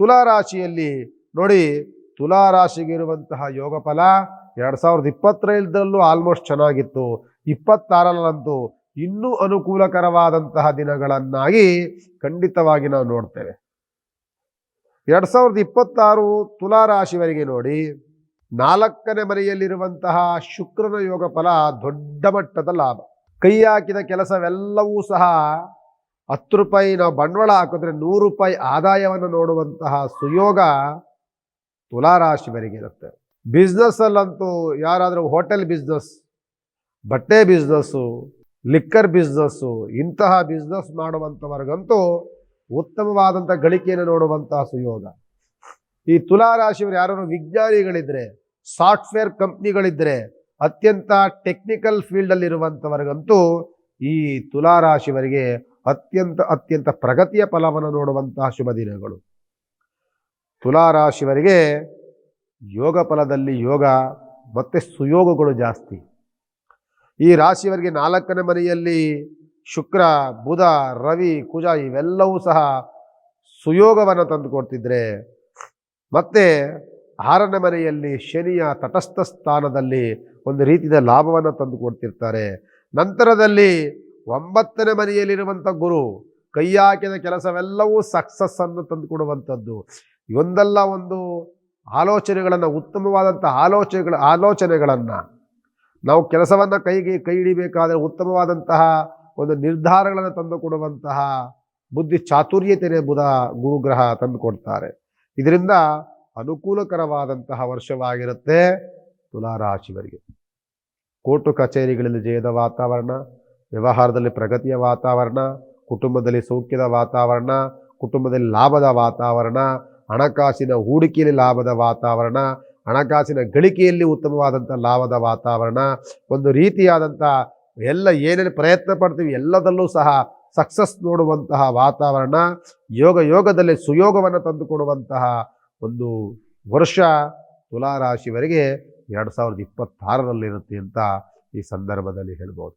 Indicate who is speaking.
Speaker 1: ತುಲಾ ರಾಶಿಯಲ್ಲಿ ನೋಡಿ ತುಲಾ ರಾಶಿಗೆ ಇರುವಂತಹ ಯೋಗ ಫಲ ಎರಡು ಸಾವಿರದ ಇಪ್ಪತ್ತೈದರಲ್ಲೂ ಆಲ್ಮೋಸ್ಟ್ ಚೆನ್ನಾಗಿತ್ತು. ಇಪ್ಪತ್ತಾರರಂತೂ ಇನ್ನೂ ಅನುಕೂಲಕರವಾದಂತಹ ದಿನಗಳನ್ನಾಗಿ ಖಂಡಿತವಾಗಿ ನಾವು ನೋಡ್ತೇವೆ. ಎರಡು ಸಾವಿರದ ಇಪ್ಪತ್ತಾರು ತುಲಾ ರಾಶಿವರೆಗೆ ನೋಡಿ ನಾಲ್ಕನೇ ಮನೆಯಲ್ಲಿರುವಂತಹ ಶುಕ್ರನ ಯೋಗ ಫಲ ದೊಡ್ಡ ಮಟ್ಟದ ಲಾಭ. ಕೈ ಹಾಕಿದ ಕೆಲಸವೆಲ್ಲವೂ ಸಹ ಹತ್ತು ರೂಪಾಯಿ ನಾವು ಬಂಡವಾಳ ಹಾಕಿದ್ರೆ ನೂರು ರೂಪಾಯಿ ಆದಾಯವನ್ನು ನೋಡುವಂತಹ ಸುಯೋಗ ತುಲಾ ರಾಶಿವರೆಗೆ ಇರುತ್ತೆ. ಬಿಸ್ನೆಸ್ ಅಲ್ಲಂತೂ ಯಾರಾದರೂ ಹೋಟೆಲ್ ಬಿಸ್ನೆಸ್ ಬಟ್ಟೆ ಬಿಸ್ನೆಸ್ಸು ಲಿಕ್ಕರ್ ಬಿಸ್ನೆಸ್ಸು ಇಂತಹ ಬಿಸ್ನೆಸ್ ಮಾಡುವಂಥವ್ರಿಗಂತೂ ಉತ್ತಮವಾದಂಥ ಗಳಿಕೆಯನ್ನು ನೋಡುವಂತಹ ಸುಯೋಗ. ಈ ತುಲಾ ರಾಶಿಯವರು ಯಾರು ವಿಜ್ಞಾನಿಗಳಿದ್ರೆ ಸಾಫ್ಟ್ವೇರ್ ಕಂಪ್ನಿಗಳಿದ್ರೆ ಅತ್ಯಂತ ಟೆಕ್ನಿಕಲ್ ಫೀಲ್ಡಲ್ಲಿ ಇರುವಂಥವ್ರಿಗಂತೂ ಈ ತುಲಾ ರಾಶಿಯವರಿಗೆ ಅತ್ಯಂತ ಅತ್ಯಂತ ಪ್ರಗತಿಯ ಫಲವನ್ನು ನೋಡುವಂತಹ ಶುಭ ದಿನಗಳು. ತುಲಾ ರಾಶಿಯವರಿಗೆ ಯೋಗ ಫಲದಲ್ಲಿ ಯೋಗ, ಮತ್ತು ಸುಯೋಗಗಳು ಜಾಸ್ತಿ. ಈ ರಾಶಿಯವರಿಗೆ ನಾಲ್ಕನೇ ಮನೆಯಲ್ಲಿ ಶುಕ್ರ, ಬುಧ, ರವಿ, ಕುಜ ಇವೆಲ್ಲವೂ ಸಹ ಸುಯೋಗವನ್ನು ತಂದುಕೊಡ್ತಿದ್ರೆ ಮತ್ತೆ ಆರನೇ ಮನೆಯಲ್ಲಿ ಶನಿಯ ತಟಸ್ಥ ಸ್ಥಾನದಲ್ಲಿ ಒಂದು ರೀತಿಯ ಲಾಭವನ್ನು ತಂದು ಕೊಡ್ತಿರ್ತಾರೆ. ನಂತರದಲ್ಲಿ ಒಂಬತ್ತನೇ ಮನೆಯಲ್ಲಿರುವಂಥ ಗುರು ಕೈ ಹಾಕಿದ ಕೆಲಸವೆಲ್ಲವೂ ಸಕ್ಸಸ್ ಅನ್ನು ತಂದು ಕೊಡುವಂಥದ್ದು ಒಂದಲ್ಲ ಒಂದು ಆಲೋಚನೆಗಳನ್ನು ಉತ್ತಮವಾದಂಥ ಆಲೋಚನೆಗಳ, ಆಲೋಚನೆಗಳನ್ನು. ನಾವು ಕೆಲಸವನ್ನು ಕೈಗೆ, ಕೈ ಹಿಡಿಬೇಕಾದರೆ ಉತ್ತಮವಾದಂತಹ ಒಂದು ನಿರ್ಧಾರಗಳನ್ನು ತಂದು ಕೊಡುವಂತಹ ಬುದ್ಧಿ ಚಾತುರ್ಯತೆಯ ಬುಧ ಗುರುಗ್ರಹ ತಂದು ಕೊಡ್ತಾರೆ ಇದರಿಂದ ಅನುಕೂಲಕರವಾದಂತಹ ವರ್ಷವಾಗಿರುತ್ತೆ ತುಲಾರಾಶಿವರಿಗೆ ಕೋರ್ಟು ಕಚೇರಿಗಳಲ್ಲಿ ಜಯದ ವಾತಾವರಣ ವ್ಯವಹಾರದಲ್ಲಿ ಪ್ರಗತಿಯ ವಾತಾವರಣ, ಕುಟುಂಬದಲ್ಲಿ ಸೌಖ್ಯದ ವಾತಾವರಣ, ಕುಟುಂಬದಲ್ಲಿ ಲಾಭದ ವಾತಾವರಣ, ಹಣಕಾಸಿನ ಹೂಡಿಕೆಯಲ್ಲಿ ಲಾಭದ ವಾತಾವರಣ, ಹಣಕಾಸಿನ ಗಳಿಕೆಯಲ್ಲಿ ಉತ್ತಮವಾದಂಥ ಲಾಭದ ವಾತಾವರಣ, ಒಂದು ರೀತಿಯಾದಂಥ ಎಲ್ಲ ಏನೇನು ಪ್ರಯತ್ನ ಪಡ್ತೀವಿ ಎಲ್ಲದಲ್ಲೂ ಸಹ ಸಕ್ಸಸ್ ನೋಡುವಂತಹ ವಾತಾವರಣ, ಯೋಗ ಯೋಗದಲ್ಲಿ ಸುಯೋಗವನ್ನು ತಂದುಕೊಡುವಂತಹ ಒಂದು ವರ್ಷ ತುಲಾರಾಶಿವರೆಗೆ ಎರಡು ಸಾವಿರದ ಇಪ್ಪತ್ತಾರರಲ್ಲಿರುತ್ತೆ ಅಂತ ಈ ಸಂದರ್ಭದಲ್ಲಿ ಹೇಳ್ಬೋದು.